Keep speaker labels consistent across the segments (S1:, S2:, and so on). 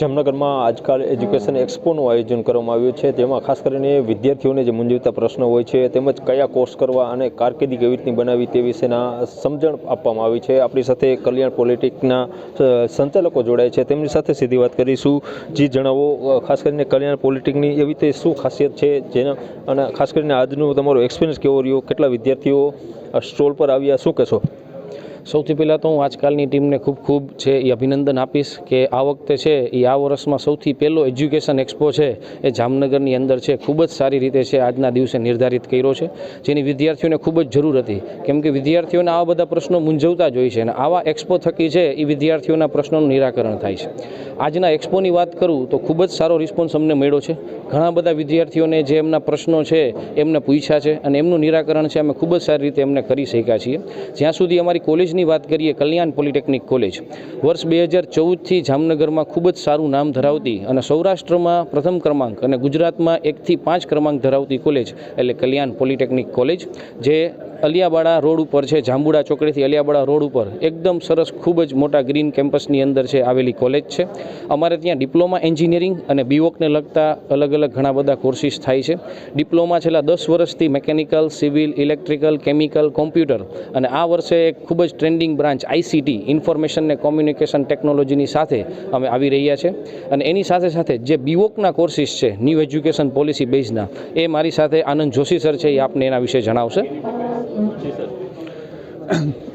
S1: જામનગરમાં આજકાલ એજ્યુકેશન એક્સપોનું આયોજન કરવામાં આવ્યું છે. તેમાં ખાસ કરીને વિદ્યાર્થીઓને જે મૂંઝવતા પ્રશ્નો હોય છે, તેમજ કયા કોર્સ કરવા અને કારકિર્દી કેવી રીતની બનાવી તે વિશેના સમજણ આપવામાં આવી છે. આપણી સાથે કલ્યાણ પોલિટિકના સંચાલકો જોડાય છે. તેમની સાથે સીધી વાત કરીશું. જી જણાવો ખાસ કરીને કલ્યાણ પોલિટિકની એવી રીતે શું ખાસિયત છે જેના, અને ખાસ કરીને આજનું તમારો એક્સપિરિયન્સ કેવો રહ્યો? કેટલા વિદ્યાર્થીઓ સ્ટોલ પર આવ્યા? શું કહેશો?
S2: સૌથી પહેલાં તો હું આજકાલની ટીમને ખૂબ ખૂબ છે એ અભિનંદન આપીશ કે આ વખતે છે એ આ વર્ષમાં સૌથી પહેલો એજ્યુકેશન એક્સપો છે એ જામનગરની અંદર છે. ખૂબ જ સારી રીતે છે આજના દિવસે નિર્ધારિત કર્યો છે. જેની વિદ્યાર્થીઓને ખૂબ જ જરૂર હતી. કેમ કે વિદ્યાર્થીઓને આવા બધા પ્રશ્નો મૂંઝવતા જ હોય છે અને આવા એક્સપો થકી છે એ વિદ્યાર્થીઓના પ્રશ્નોનું નિરાકરણ થાય છે. આજના એક્સપોની વાત કરું તો ખૂબ જ સારો રિસ્પોન્સ અમને મળ્યો છે. ઘણા બધા વિદ્યાર્થીઓને જે એમના પ્રશ્નો છે એમને પૂછ્યા છે અને એમનું નિરાકરણ છે અમે ખૂબ જ સારી રીતે એમને કરી શક્યા છીએ. જ્યાં સુધી અમારી કોલેજની વાત કરીએ કલ્યાણ પોલિટેકનિક કોલેજ. વર્ષ બે હજાર ચૌદથી જામનગરમાં ખૂબ જ સારું નામ ધરાવતી અને સૌરાષ્ટ્રમાં પ્રથમ ક્રમાંક અને ગુજરાતમાં એકથી પાંચ ક્રમાંક ધરાવતી કોલેજ, એટલે કલ્યાણ પોલિટેકનિક કોલેજ, જે અલિયાબાડા રોડ ઉપર છે, જાંબુડા ચોકડીથી અલિયાબાડા રોડ ઉપર. એકદમ સરસ, ખૂબ જ મોટા ગ્રીન કેમ્પસની અંદર છે, આવેલી કોલેજ છે. અમારે ત્યાં ડિપ્લોમા એન્જિનિયરિંગ અને બીવોકને લગતા અલગ અલગ ઘણા બધા કોર્સિસ થાય છે. ડિપ્લોમા છેલ્લા દસ વર્ષથી mechanical, civil, electrical, chemical, computer અને આ વર્ષે એક ખૂબ જ ટ્રેન્ડિંગ બ્રાન્ચ આઈસીટી ઇન્ફોર્મેશન ને કોમ્યુનિકેશન ટેકનોલોજીની સાથે અમે આવી રહ્યા છે. અને એની સાથે સાથે જે બીવોકના કોર્સિસ છે ન્યૂ એજ્યુકેશન પોલિસી બેઝના એ મારી સાથે આનંદ જોશી સર છે, એ આપને એના વિશે જણાવશે.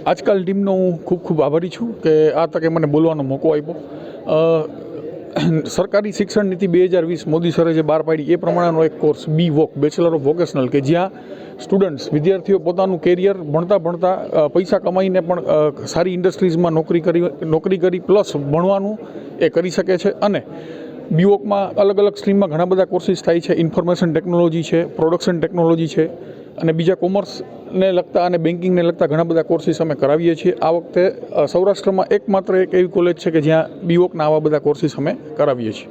S3: આજકાલ ટીમનો હું ખૂબ ખૂબ આભારી છું કે આ તકે મને બોલવાનો મોકો આપ્યો. સરકારી શિક્ષણ નીતિ બે હજાર વીસ મોદી સરે જે બહાર પાડી, એ પ્રમાણેનો એક course B voc, bachelor of vocational, કે જ્યાં સ્ટુડન્ટ્સ, વિદ્યાર્થીઓ પોતાનું કેરિયર ભણતા ભણતા પૈસા કમાઈને પણ સારી ઇન્ડસ્ટ્રીઝમાં નોકરી કરી નોકરી કરી, પ્લસ ભણવાનું એ કરી શકે છે. અને બીવોકમાં અલગ અલગ સ્ટ્રીમમાં ઘણા બધા કોર્સિસ થાય છે. ઇન્ફોર્મેશન ટેકનોલોજી છે, પ્રોડક્શન ટેકનોલોજી છે, અને બીજા કોમર્સને લગતા અને બેન્કિંગને લગતા ઘણા બધા કોર્સિસ અમે કરાવીએ છીએ. આ વખતે સૌરાષ્ટ્રમાં એકમાત્ર એક એવી કોલેજ છે કે જ્યાં બીઓકના આવા બધા કોર્સિસ અમે કરાવીએ છીએ.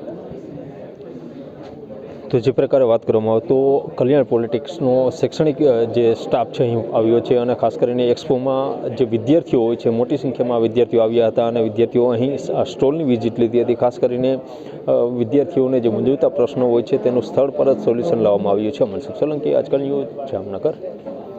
S1: તો જે પ્રકારે વાત કરવામાં આવે તો કલ્યાણ પોલિટિક્સનો શૈક્ષણિક જે સ્ટાફ છે અહીં આવ્યો છે અને ખાસ કરીને એક્સપોમાં જે વિદ્યાર્થીઓ હોય છે, મોટી સંખ્યામાં વિદ્યાર્થીઓ આવ્યા હતા અને વિદ્યાર્થીઓ અહીં સ્ટોલની વિઝિટ લીધી હતી. ખાસ કરીને વિદ્યાર્થીઓને જે મૂંઝવતા પ્રશ્નો હોય છે તેનું સ્થળ પર જ સોલ્યુશન લાવવામાં આવ્યું છે. મનસુખ સોલંકી, આજકાલ ન્યૂઝ જામનગર.